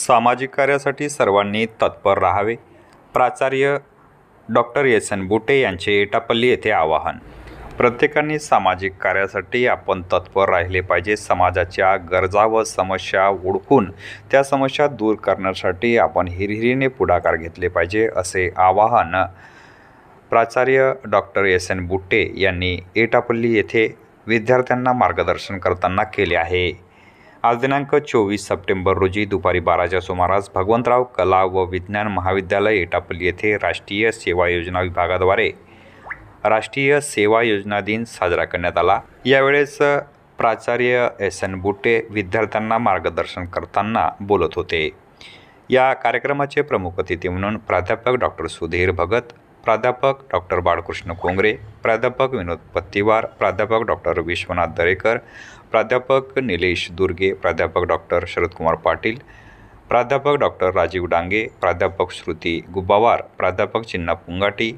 सामाजिक कार्यासाठी सर्वांनी तत्पर राहावे. प्राचार्य डॉक्टर एस एन बुटे यांचे एटापल्ली येथे आवाहन. प्रत्येकाने सामाजिक कार्यासाठी आपण तत्पर राहिले पाहिजे. समाजाच्या गरजा व समस्या ओळखून त्या समस्या दूर करण्यासाठी आपण हिरहिरीने पुढाकार घेतले पाहिजे असे आवाहन प्राचार्य डॉक्टर एस एन बुट्टे यांनी एटापल्ली येथे विद्यार्थ्यांना मार्गदर्शन करताना केले आहे. आज दिनांक चोवीस सप्टेंबर रोजी दुपारी बाराच्या सुमारास भगवंतराव कला व विज्ञान महाविद्यालय एटापल्ली येथे राष्ट्रीय सेवा योजना विभागाद्वारे राष्ट्रीय सेवा योजना दिन साजरा करण्यात आला. यावेळेस प्राचार्य एस एन बुट्टे विद्यार्थ्यांना मार्गदर्शन करताना बोलत होते. या कार्यक्रमाचे प्रमुख अतिथी म्हणून प्राध्यापक डॉक्टर सुधीर भगत प्राध्यापक डॉक्टर बाळकृष्ण कोंगरे प्राध्यापक विनोद पत्तीवार प्राध्यापक डॉक्टर विश्वनाथ दरेकर प्राध्यापक निलेश दुर्गे प्राध्यापक डॉक्टर शरदकुमार पाटील प्राध्यापक डॉक्टर राजीव डांगे प्राध्यापक श्रुती गुब्बावार प्राध्यापक चिन्ना पुंगाटी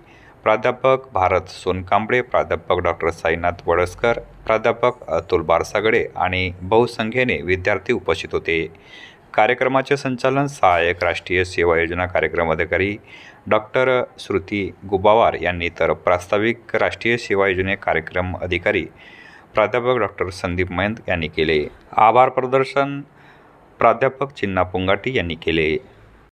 प्राध्यापक भारत सोनकांबळे प्राध्यापक डॉक्टर साईनाथ वडसकर प्राध्यापक अतुल बारसागडे आणि बहुसंख्येने विद्यार्थी उपस्थित होते. कार्यक्रमाचे संचालन सहाय्यक राष्ट्रीय सेवा योजना कार्यक्रम अधिकारी डॉक्टर श्रुती गुबावार यांनी तर प्रास्ताविक राष्ट्रीय सेवा योजने कार्यक्रम अधिकारी प्राध्यापक डॉक्टर संदीप मयंत यांनी केले. आभार प्रदर्शन प्राध्यापक चिन्ना पुंगाटी यांनी केले.